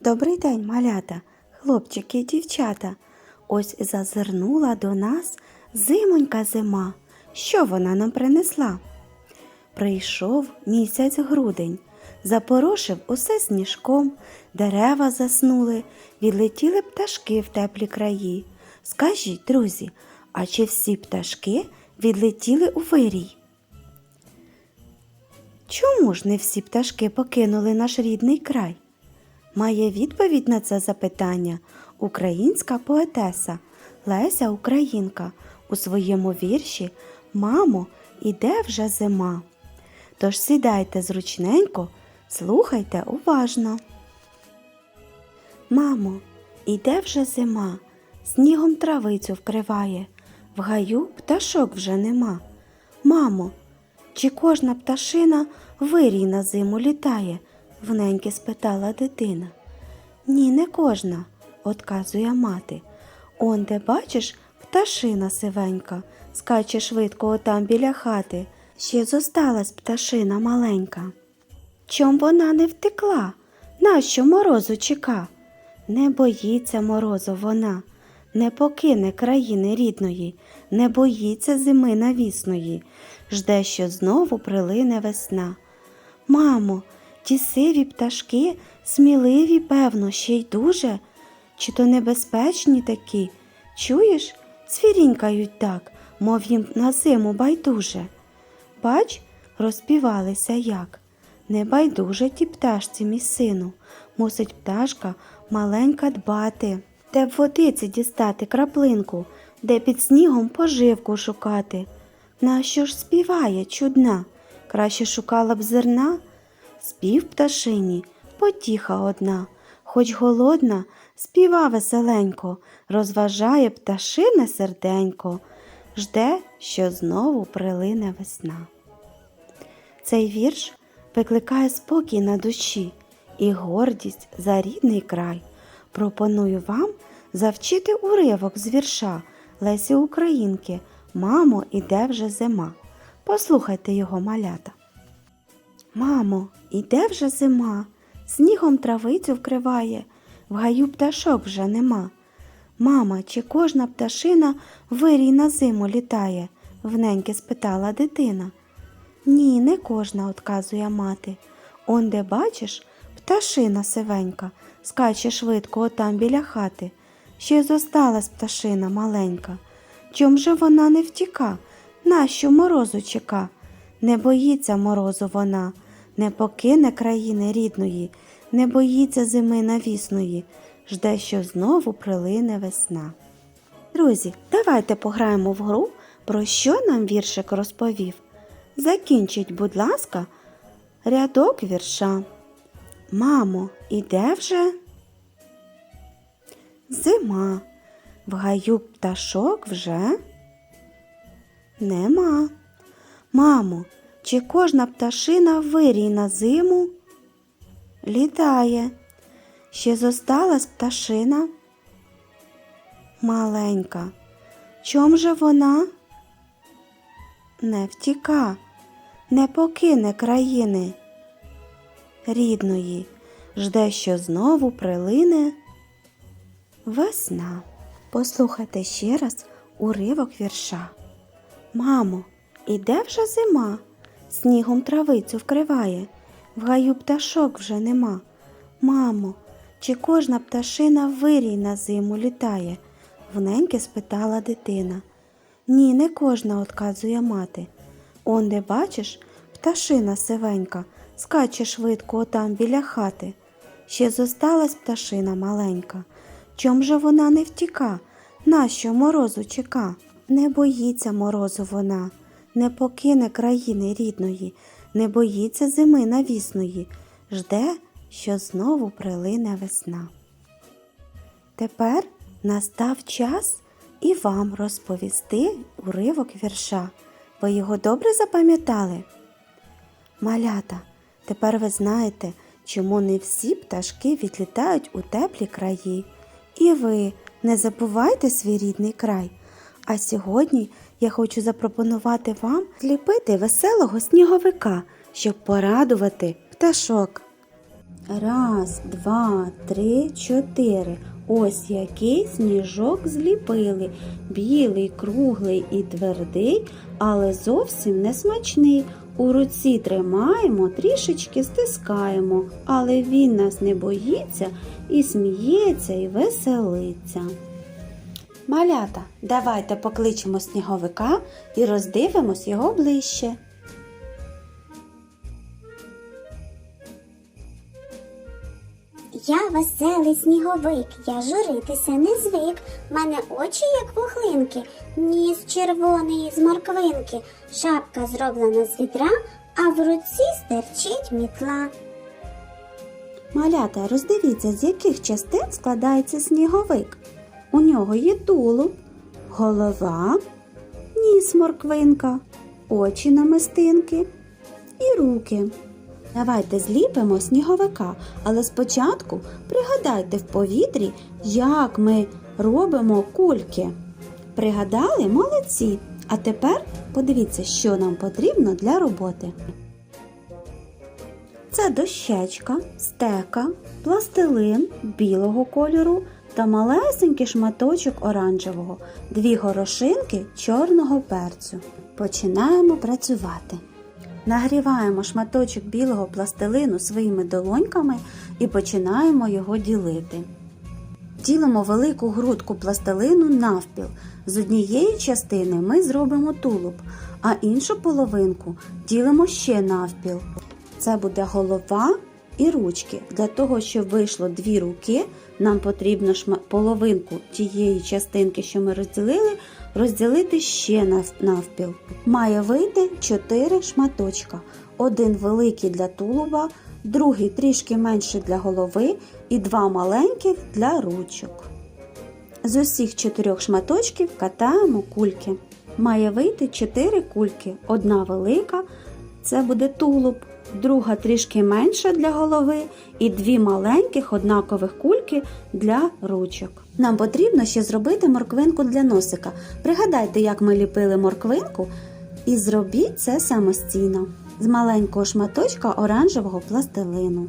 Добрий день, малята, хлопчики і дівчата. Ось зазирнула до нас зимонька зима. Що вона нам принесла? Прийшов місяць грудень, запорошив усе сніжком, дерева заснули, відлетіли пташки в теплі краї. Скажіть, друзі, а чи всі пташки відлетіли у вирій? Чому ж не всі пташки покинули наш рідний край? Має відповідь на це запитання українська поетеса Леся Українка у своєму вірші Мамо, іде вже зима. Тож сідайте зручненько, слухайте уважно. Мамо, іде вже зима, снігом травицю вкриває, в гаю пташок вже нема. Мамо, чи кожна пташина вирій на зиму літає? Вненьки спитала дитина. Ні, не кожна, отказує мати. Он де бачиш, пташина сивенька, скаче швидко отам біля хати. Ще зосталась пташина маленька. Чом вона не втекла? Нащо морозу чека? Не боїться морозу вона, не покине країни рідної, не боїться зими навісної, жде, що знову прилине весна. Мамо, ті сиві пташки, сміливі, певно, ще й дуже, чи то небезпечні такі? Чуєш, цвірінькають так, мов їм на зиму байдуже. Бач, розпівалися як. Не байдуже ті пташці, мій сину, мусить пташка маленька дбати, де б водиці дістати краплинку, де під снігом поживку шукати. Нащо ж співає чудна? Краще шукала б зерна? Спів пташині, потіха одна, хоч голодна, співа веселенько, розважає пташине серденько, жде, що знову прилине весна. Цей вірш викликає спокій на душі і гордість за рідний край. Пропоную вам завчити уривок з вірша Лесі Українки Мамо, іде вже зима. Послухайте його малята. Мамо, іде вже зима, снігом травицю вкриває, в гаю пташок вже нема. Мама, чи кожна пташина вирій на зиму літає? вненьки спитала дитина. Ні, не кожна, отказує мати. Он де бачиш, пташина сивенька, скаче швидко отам біля хати. Ще зосталась пташина маленька. Чом же вона не втіка? Нащо морозу чека? Не боїться морозу вона, не покине країни рідної, не боїться зими навісної, жде, що знову прилине весна. Друзі, давайте пограємо в гру, про що нам віршик розповів. Закінчіть, будь ласка, рядок вірша. Мамо, іде вже? Зима. В гаю пташок вже нема. Мамо, чи кожна пташина вирій на зиму літає? Ще зосталась пташина маленька. Чом же вона не втіка, не покине країни рідної, жде, що знову прилине весна. Послухайте ще раз уривок вірша. Мамо, іде вже зима, снігом травицю вкриває, в гаю пташок вже нема. Мамо, чи кожна пташина вирій на зиму літає? вненьки спитала дитина. Ні, не кожна, отказує мати. Он де бачиш, пташина сивенька, скаче швидко отам біля хати. Ще зосталась пташина маленька. Чом же вона не втіка? Нащо морозу чека? Не боїться морозу вона, не покине країни рідної, не боїться зими навісної, жде, що знову прилине весна. Тепер настав час і вам розповісти уривок вірша. Ви його добре запам'ятали? Малята, тепер ви знаєте, чому не всі пташки відлітають у теплі краї. І ви не забувайте свій рідний край. А сьогодні я хочу запропонувати вам зліпити веселого сніговика, щоб порадувати пташок. Раз, два, три, чотири. Ось який сніжок зліпили. Білий, круглий і твердий, але зовсім не смачний. У руці тримаємо, трішечки стискаємо, але він нас не боїться і сміється, і веселиться. Малята, давайте покличемо сніговика і роздивимось його ближче. Я веселий сніговик, я журитися не звик. Мене очі, як вуглинки, ніс червоний з морквинки, шапка зроблена з вітра, а в руці стерчить мітла. Малята, роздивіться, з яких частин складається сніговик. У нього є тулуб, голова, ніс морквинка, очі намистинки і руки. Давайте зліпимо сніговика, але спочатку пригадайте в повітрі, як ми робимо кульки. Пригадали молодці. А тепер подивіться, що нам потрібно для роботи. Це дощечка, стека, пластилин білого кольору та малесенький шматочок оранжевого, дві горошинки чорного перцю. Починаємо працювати. Нагріваємо шматочок білого пластилину своїми долоньками і починаємо його ділити. Ділимо велику грудку пластилину навпіл. З однієї частини ми зробимо тулуб, а іншу половинку ділимо ще навпіл. Це буде голова і ручки. Для того, щоб вийшло дві руки, нам потрібно половинку тієї частинки, що ми розділили, розділити ще навпіл. Має вийти 4 шматочка. Один великий для тулуба, другий трішки менший для голови і два маленьких для ручок. З усіх чотирьох шматочків катаємо кульки. Має вийти 4 кульки. Одна велика це буде тулуб, друга трішки менша для голови і дві маленьких однакових кульки для ручок. Нам потрібно ще зробити морквинку для носика. Пригадайте, як ми ліпили морквинку, і зробіть це самостійно з маленького шматочка оранжевого пластилину.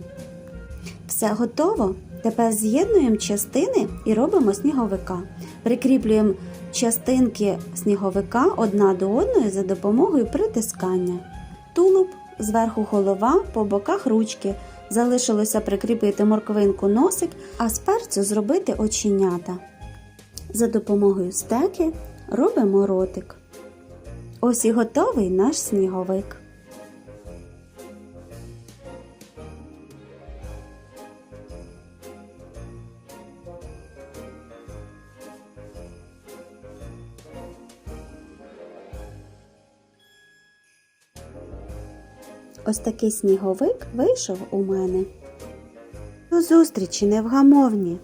Все готово. Тепер з'єднуємо частини і робимо сніговика. Прикріплюємо частинки сніговика одна до одної за допомогою притискання. Тулуб, зверху голова, по боках ручки. Залишилося прикріпити морквинку носик, а з перцю зробити оченята. За допомогою стеки робимо ротик. Ось і готовий наш сніговик. Ось такий сніговик вийшов у мене. До зустрічі невгамовні!